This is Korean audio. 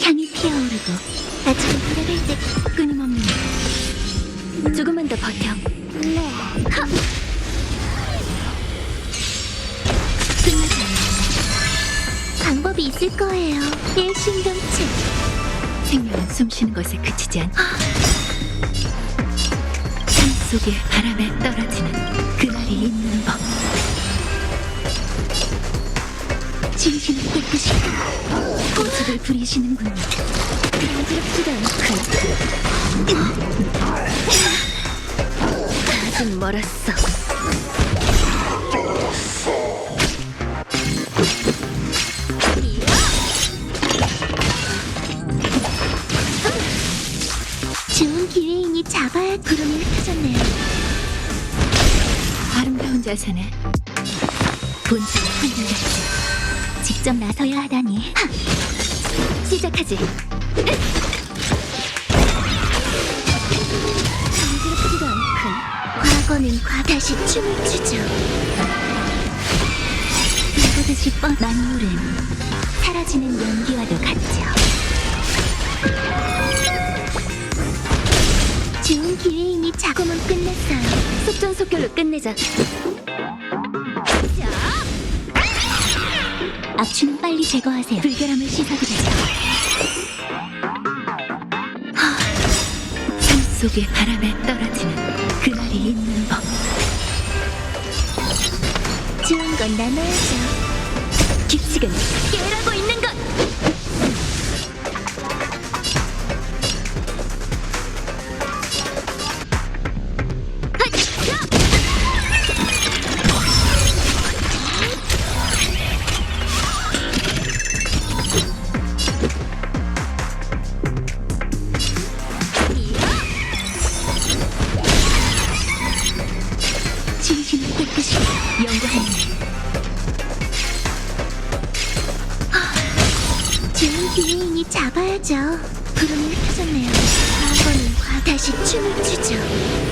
향이 피어오르고 아직은 돌아갈 때 끊임없는 조금만 더 버텨. 네. 하! 끝나지 않아 방법이 있을 거예요. 일심동체 생명은 숨쉬는 것에 그치지 않고 삶 속의 바람에 떨어지는 그날이 있는 법 진심을 깨끗이 고집을 부리시는군요. 간지럽지도 않고. 아직 멀었어. 좋은 기회이니 잡아야 구름이 흩어졌네요 아름다운 자세네. 본질을 흔들렸지 직접 나서야 하다니. 하! 시작하지. 간지럽지도 않군 과거는 과 다시 춤을 추죠. 불보듯이 뻔 만물은 사라지는 연기와도 같죠. 좋은 기회이니 작업은 끝냈어요 속전속결로 끝내자 악취는 빨리 제거하세요. 불결함을 씻어드리죠. 하, 삶 속의 바람에 떨어지는 그날이 있는 법. 좋은 건 나눠야죠. 규칙은 연구하는 좋은 기회이니 잡아야죠. 구름이 흩어졌네요. 과 다시 춤을 추죠